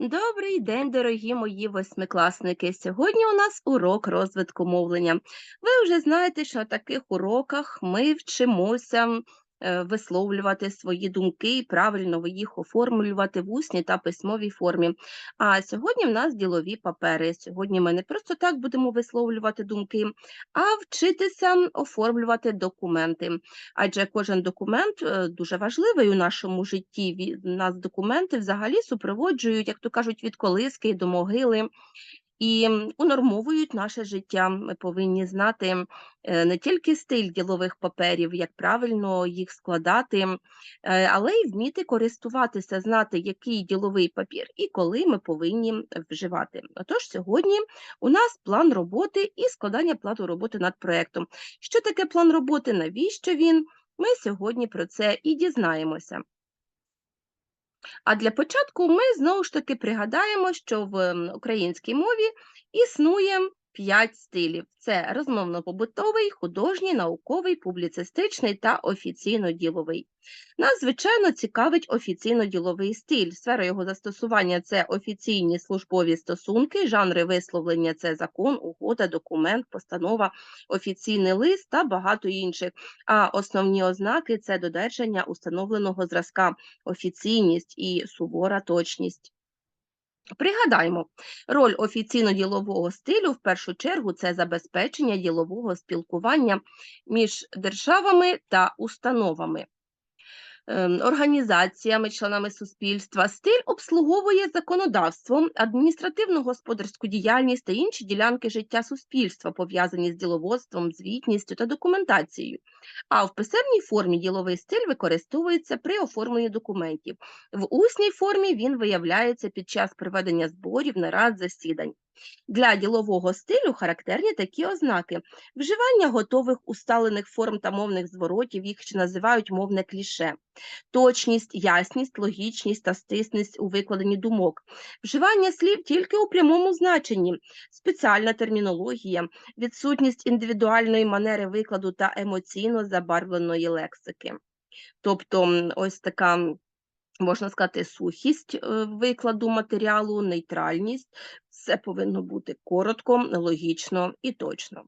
Добрий день, дорогі мої восьмикласники. Сьогодні у нас урок розвитку мовлення. Ви вже знаєте, що на таких уроках ми вчимося висловлювати свої думки і правильно їх оформлювати в усній та письмовій формі. А сьогодні в нас ділові папери. Сьогодні ми не просто так будемо висловлювати думки, а вчитися оформлювати документи. Адже кожен документ е, дуже важливий у нашому житті. Нас документи взагалі супроводжують, як то кажуть, від колиски до могили. І унормовують наше життя. Ми повинні знати е, не тільки стиль ділових паперів, як правильно їх складати, е, але й вміти користуватися, знати, який діловий папір і коли ми повинні вживати. Отож, сьогодні у нас план роботи і складання плану роботи над проектом. Що таке план роботи? Навіщо він? Ми сьогодні про це і дізнаємося. А для початку ми знову ж таки пригадаємо, що в українській мові існує п'ять стилів: це розмовно-побутовий, художній, науковий, публіцистичний та офіційно-діловий. Нас, звичайно, цікавить офіційно-діловий стиль. Сфера його застосування це офіційні службові стосунки, жанри висловлення це закон, угода, документ, постанова, офіційний лист та багато інших. А основні ознаки це додержання установленого зразка офіційність і сувора точність. Пригадаймо, роль офіційно-ділового стилю в першу чергу це забезпечення ділового спілкування між державами та установами. Ем, Організаціями, членами суспільства стиль обслуговує законодавство, адміністративно-господарську діяльність та інші ділянки життя суспільства, пов'язані з діловодством, звітністю та документацією. А в писемній формі діловий стиль використовується при оформленні документів. В усній формі він виявляється під час проведення зборів, нарад, засідань. Для ділового стилю характерні такі ознаки: вживання готових усталених форм та мовних зворотів, їх ще називають мовне кліше, точність, ясність, логічність та стисність у викладенні думок, вживання слів тільки у прямому значенні, спеціальна термінологія, відсутність індивідуальної манери викладу та емоційно забарвленої лексики. Тобто, ось така. Можна сказати, сухість е, викладу матеріалу, нейтральність. Все повинно бути коротко, логічно і точно.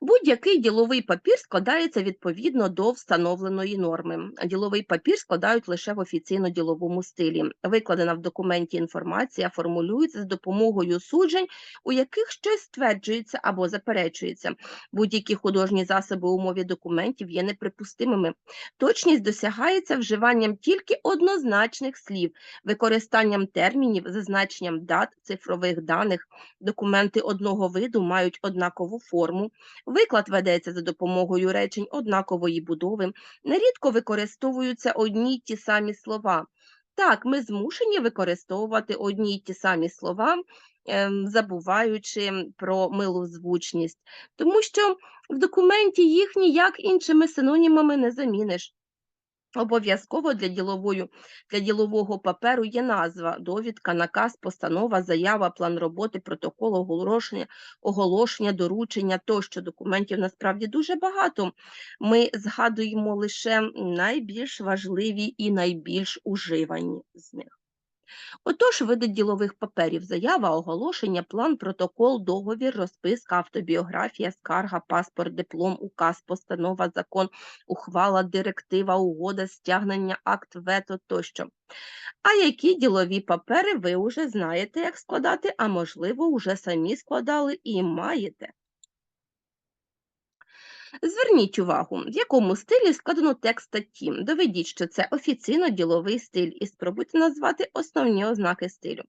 Будь-який діловий папір складається відповідно до встановленої норми. Діловий папір складають лише в офіційно-діловому стилі. Викладена в документі інформація формулюється з допомогою суджень, у яких щось стверджується або заперечується. Будь-які художні засоби у мові документів є неприпустимими. Точність досягається вживанням тільки однозначних слів, використанням термінів, зазначенням дат, цифрових даних. Документи одного виду мають однакову форму. Виклад ведеться за допомогою речень однакової будови, нерідко використовуються одні й ті самі слова. Так, ми змушені використовувати одні й ті самі слова, ем, забуваючи про милозвучність, тому що в документі їх ніяк іншими синонімами не заміниш. Обов'язково для діловою, для ділового паперу є назва, довідка, наказ, постанова, заява, план роботи, протокол, оголошення, оголошення, доручення тощо. Документів насправді дуже багато. Ми згадуємо лише найбільш важливі і найбільш уживані з них. Отож, види ділових паперів: заява, оголошення, план, протокол, договір, розписка, автобіографія, скарга, паспорт, диплом, указ, постанова, закон, ухвала, директива, угода, стягнення, акт, вето тощо. А які ділові папери ви вже знаєте, як складати, а можливо, вже самі складали і маєте. Зверніть увагу, в якому стилі складено текст статті. Доведіть, що це офіційно-діловий стиль, і спробуйте назвати основні ознаки стилю.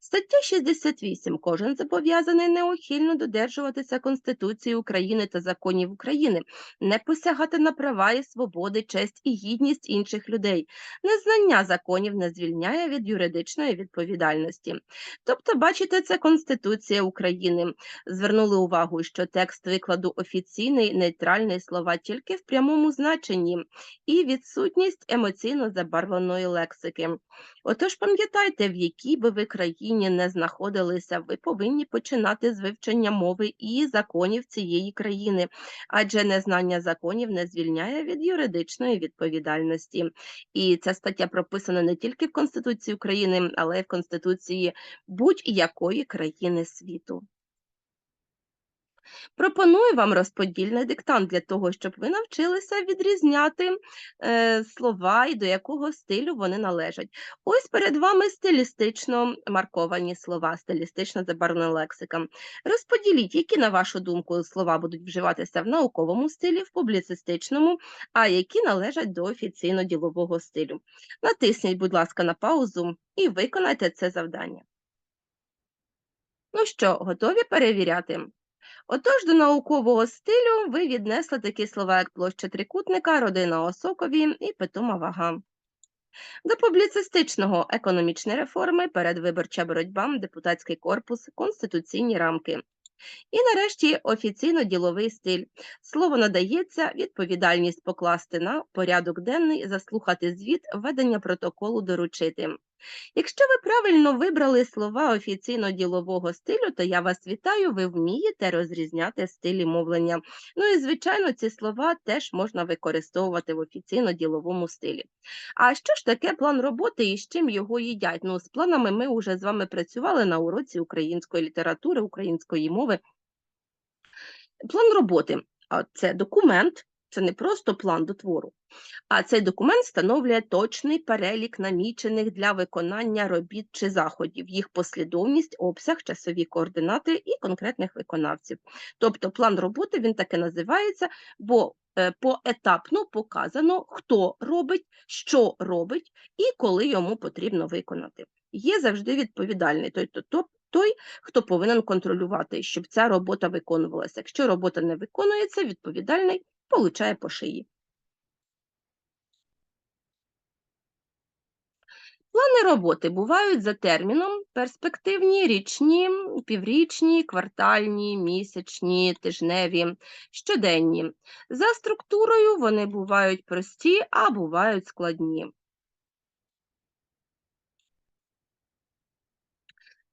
Стаття 68. Кожен зобов'язаний неухильно додержуватися Конституції України та законів України, не посягати на права і свободи, честь і гідність інших людей. Незнання законів не звільняє від юридичної відповідальності. Тобто, бачите, це Конституція України. Звернули увагу, що текст викладу офіційний, нейтральний нейтральні слова тільки в прямому значенні і відсутність емоційно забарвленої лексики. Отож, пам'ятайте, в якій би ви країні не знаходилися, ви повинні починати з вивчення мови і законів цієї країни, адже незнання законів не звільняє від юридичної відповідальності. І ця стаття прописана не тільки в Конституції України, але й в Конституції будь-якої країни світу. Пропоную вам розподільний диктант для того, щоб ви навчилися відрізняти е, слова і до якого стилю вони належать. Ось перед вами стилістично марковані слова, стилістично забарвлена лексика. Розподіліть, які, на вашу думку, слова будуть вживатися в науковому стилі, в публіцистичному, а які належать до офіційно-ділового стилю. Натисніть, будь ласка, на паузу і виконайте це завдання. Ну що, готові перевіряти? Отож, до наукового стилю ви віднесли такі слова, як площа трикутника, родина Осокові і питома вага. До публіцистичного економічні реформи, передвиборча боротьба, депутатський корпус, конституційні рамки. І нарешті офіційно-діловий стиль. Слово надається, відповідальність покласти на порядок денний, заслухати звіт, ведення протоколу доручити. Якщо ви правильно вибрали слова офіційно-ділового стилю, то я вас вітаю, ви вмієте розрізняти стилі мовлення. Ну і, звичайно, ці слова теж можна використовувати в офіційно-діловому стилі. А що ж таке план роботи і з чим його їдять? Ну, з планами ми вже з вами працювали на уроці української літератури, української мови. План роботи це документ, це не просто план до твору, а цей документ встановлює точний перелік намічених для виконання робіт чи заходів, їх послідовність, обсяг, часові координати і конкретних виконавців. Тобто план роботи він таки називається, бо е, поетапно показано, хто робить, що робить і коли йому потрібно виконати. Є завжди відповідальний той, той, той, хто повинен контролювати, щоб ця робота виконувалася. Якщо робота не виконується, відповідальний получає по шиї. Плани роботи бувають за терміном перспективні, річні, піврічні, квартальні, місячні, тижневі, щоденні. За структурою вони бувають прості, а бувають складні.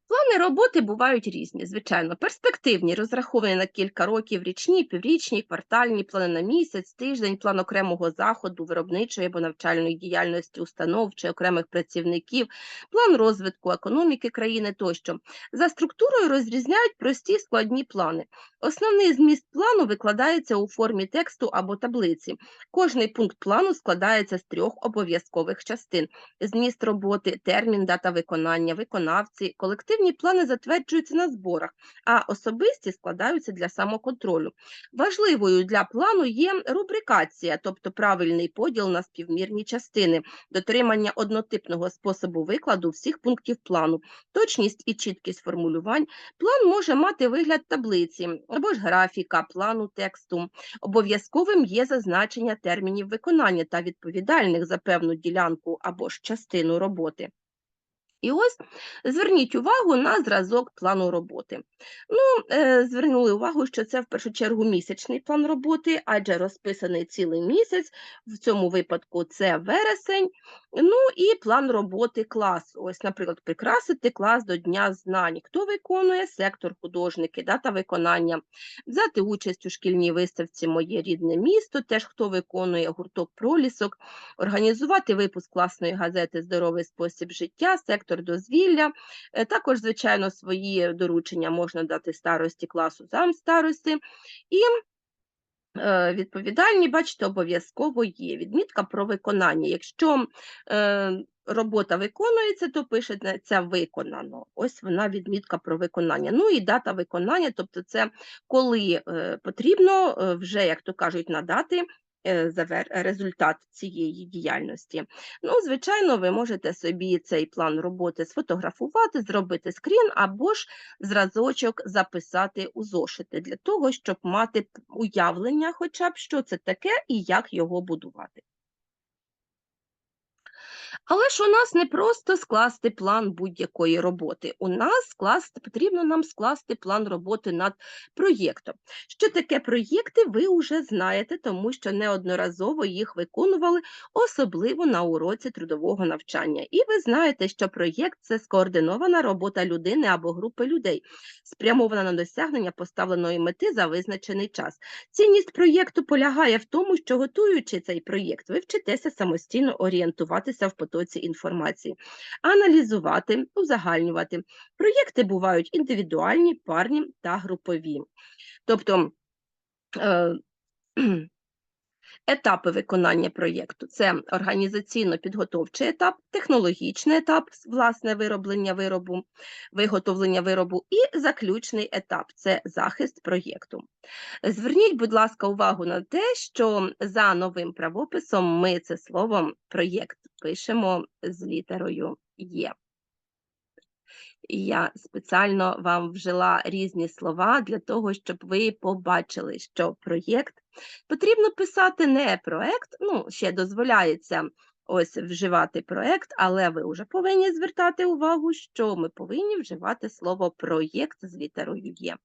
Плани роботи бувають різні, звичайно, перспективні, розраховані на кілька років, річні, піврічні, квартальні, плани на місяць, тиждень, план окремого заходу, виробничої або навчальної діяльності установ чи окремих працівників, план розвитку економіки країни тощо. За структурою розрізняють прості складні плани. Основний зміст плану викладається у формі тексту або таблиці. Кожний пункт плану складається з трьох обов'язкових частин: зміст роботи, термін, дата виконання, виконавці, колективні плани затверджуються на зборах, а особисті складаються для самоконтролю. Важливою для плану є рубрикація, тобто правильний поділ на співмірні частини, дотримання однотипного способу викладу всіх пунктів плану, точність і чіткість формулювань. План може мати вигляд таблиці або ж графіка, плану тексту. Обов'язковим є зазначення термінів виконання та відповідальних за певну ділянку або ж частину роботи. І ось зверніть увагу на зразок плану роботи. Ну, е, Звернули увагу, що це в першу чергу місячний план роботи, адже розписаний цілий місяць, в цьому випадку це вересень. Ну і план роботи класу. Ось, наприклад, прикрасити клас до Дня знань. Хто виконує сектор художники, дата виконання, взяти участь у шкільній виставці Моє рідне місто, теж хто виконує гурток пролісок, організувати випуск класної газети Здоровий спосіб життя, сектор дозвілля. Е, також, звичайно, свої доручення можна дати старості класу зам старості. І Е, відповідальні, бачите, обов'язково є. Відмітка про виконання. Якщо е, робота виконується, то пишеться виконано. Ось вона відмітка про виконання. Ну і дата виконання, тобто це коли потрібно вже, як то кажуть, надати результат цієї діяльності. Ну, Звичайно, ви можете собі цей план роботи сфотографувати, зробити скрін або ж зразочок записати у зошити для того, щоб мати уявлення, хоча б що це таке і як його будувати. Але ж у нас не просто скласти план будь-якої роботи. У нас скласти, потрібно нам скласти план роботи над проєктом. Що таке проєкти, ви вже знаєте, тому що неодноразово їх виконували, особливо на уроці трудового навчання. І ви знаєте, що проєкт це скоординована робота людини або групи людей, спрямована на досягнення поставленої мети за визначений час. Цінність проєкту полягає в тому, що готуючи цей проєкт, ви вчитеся самостійно орієнтуватися в потоці інформації, аналізувати, узагальнювати. Проєкти бувають індивідуальні, парні та групові. Тобто е, Етапи виконання проєкту це організаційно-підготовчий етап, технологічний етап, власне вироблення виробу, виготовлення виробу, і заключний етап це захист проєкту. Зверніть, будь ласка, увагу на те, що за новим правописом ми це слово проєкт пишемо з літерою Є. Я спеціально вам вжила різні слова для того, щоб ви побачили, що проєкт потрібно писати не проект, ну, ще дозволяється ось вживати проект, але ви вже повинні звертати увагу, що ми повинні вживати слово проєкт з літерою Є.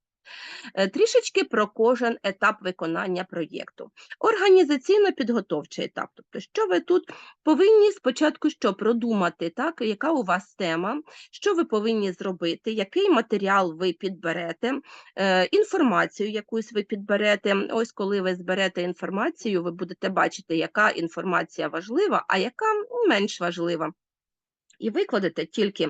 Е, трішечки про кожен етап виконання проєкту. Організаційно-підготовчий етап. Тобто, що ви тут повинні спочатку що продумати, так, яка у вас тема, що ви повинні зробити, який матеріал ви підберете, е, інформацію якусь ви підберете. Ось коли ви зберете інформацію, ви будете бачити, яка інформація важлива, а яка менш важлива і викладете тільки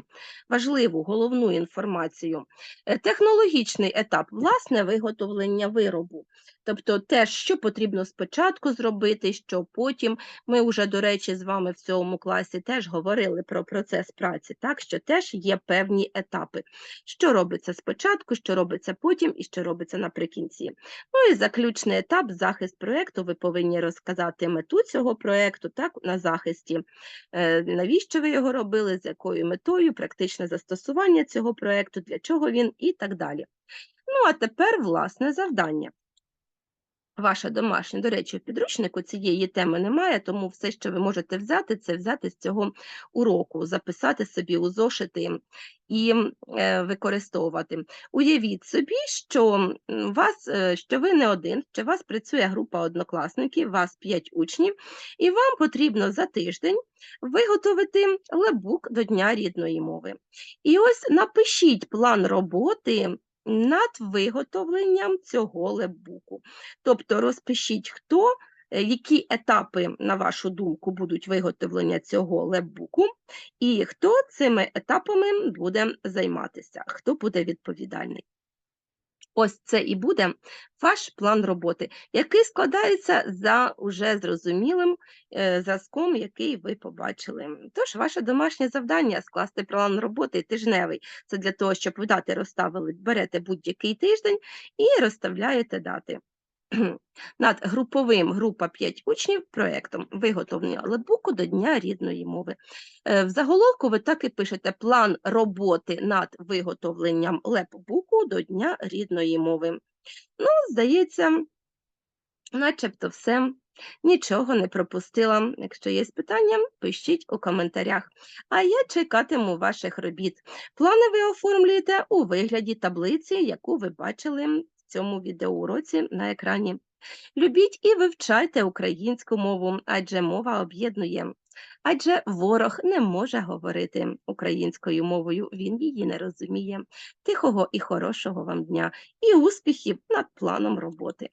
важливу головну інформацію. Е, технологічний етап власне виготовлення виробу. Тобто те, що потрібно спочатку зробити, що потім. Ми вже, до речі, з вами в цьому класі теж говорили про процес праці, так що теж є певні етапи, що робиться спочатку, що робиться потім і що робиться наприкінці. Ну і заключний етап захист проєкту. Ви повинні розказати мету цього проєкту так, на захисті, е, навіщо ви його робили, з якою метою, практичне застосування цього проєкту, для чого він і так далі. Ну, а тепер власне завдання. Ваше домашнє, до речі, в підручнику цієї теми немає, тому все, що ви можете взяти, це взяти з цього уроку, записати собі у зошити і е, використовувати. Уявіть собі, що вас, е, що ви не один, що вас працює група однокласників, вас 5 учнів, і вам потрібно за тиждень виготовити лебук до Дня рідної мови. І ось напишіть план роботи над виготовленням цього лебуку. Тобто розпишіть, хто, е, які етапи, на вашу думку, будуть виготовлення цього лебуку, і хто цими етапами буде займатися, хто буде відповідальний. Ось це і буде ваш план роботи, який складається за уже зрозумілим е, зразком, який ви побачили. Тож, ваше домашнє завдання скласти план роботи тижневий. Це для того, щоб ви дати розставили, берете будь-який тиждень і розставляєте дати. Над груповим група 5 учнів проєктом виготовлення лебуку до Дня рідної мови. Е, в заголовку ви так і пишете план роботи над виготовленням лепбуку до Дня рідної мови. Ну, здається, начебто все. Нічого не пропустила. Якщо є питання, пишіть у коментарях. А я чекатиму ваших робіт. Плани ви оформлюєте у вигляді таблиці, яку ви бачили цьому відеоуроці на екрані. Любіть і вивчайте українську мову, адже мова об'єднує. Адже ворог не може говорити українською мовою, він її не розуміє. Тихого і хорошого вам дня і успіхів над планом роботи.